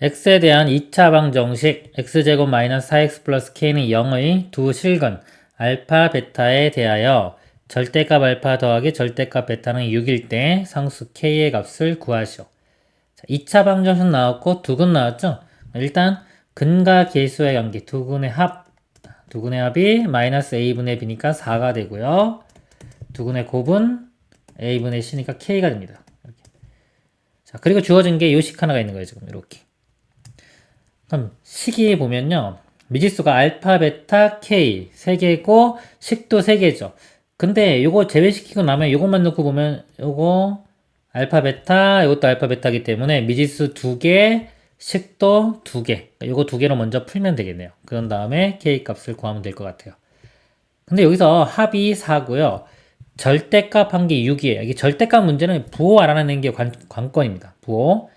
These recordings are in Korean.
x에 대한 2차 방정식 x제곱 마이너스 4x 플러스 k는 0의 두 실근 알파 베타에 대하여 절대값 알파 더하기 절대값 베타는 6일 때 상수 k의 값을 구하시오. 자, 2차 방정식 나왔고 두근 나왔죠? 일단 근과 계수의 관계 두근의 합 두 근의 합이 마이너스 a분의 b니까 4가 되고요. 두 근의 곱은 a분의 c니까 k가 됩니다. 이렇게. 자 그리고 주어진 게 요식 하나가 있는 거예요 지금 이렇게. 그럼 식이 보면요. 미지수가 알파, 베타, k 세 개고 식도 세 개죠. 근데 요거 제외시키고 나면 요것만 넣고 보면 요거 알파, 베타, 요것도 알파, 베타기 때문에 미지수 두 개, 식도 두 개. 요거 두 개로 먼저 풀면 되겠네요. 그런 다음에 k 값을 구하면 될 것 같아요. 근데 여기서 합이 4고요. 절대값 한 게 6이에요. 이게 절대값 문제는 부호 알아내는 게 관, 관건입니다. 부호.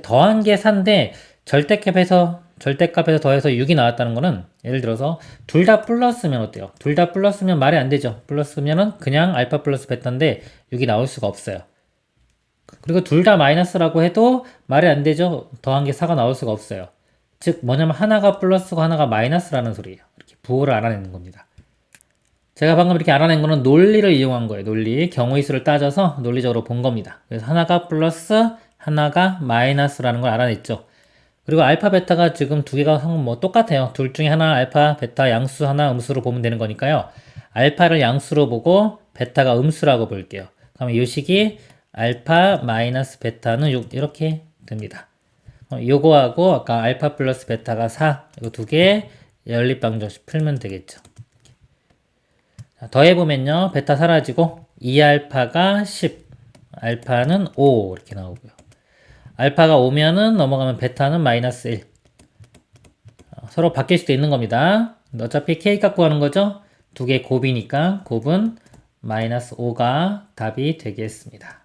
더한 게 4인데 절대값에서 절대값에서 더해서 6이 나왔다는 거는 예를 들어서 둘 다 플러스면 어때요? 둘 다 플러스면 말이 안 되죠. 플러스면은 그냥 알파 플러스 베타인데 6이 나올 수가 없어요. 그리고 둘 다 마이너스라고 해도 말이 안 되죠. 더한 게 4가 나올 수가 없어요. 즉 뭐냐면 하나가 플러스고 하나가 마이너스라는 소리예요. 이렇게 부호를 알아내는 겁니다. 제가 방금 이렇게 알아낸 거는 논리를 이용한 거예요. 논리. 경우의 수를 따져서 논리적으로 본 겁니다. 그래서 하나가 플러스, 하나가 마이너스라는 걸 알아냈죠. 그리고 알파, 베타가 지금 두 개가 상뭐 똑같아요. 둘 중에 하나 알파, 베타 양수 하나 음수로 보면 되는 거니까요. 알파를 양수로 보고 베타가 음수라고 볼게요. 그러면 이 식이 알파 마이너스 베타는 요- 이렇게 됩니다. 어, 요거하고 아까 알파 플러스 베타가 4, 이거 두 개 연립방정식 풀면 되겠죠. 자, 더해보면요. 베타 사라지고 2알파가 10, 알파는 5 이렇게 나오고요. 알파가 5면은 넘어가면 베타는 마이너스 1. 어, 서로 바뀔 수도 있는 겁니다. 어차피 k 값 구하는 거죠. 두 개 곱이니까 곱은 마이너스 5가 답이 되겠습니다.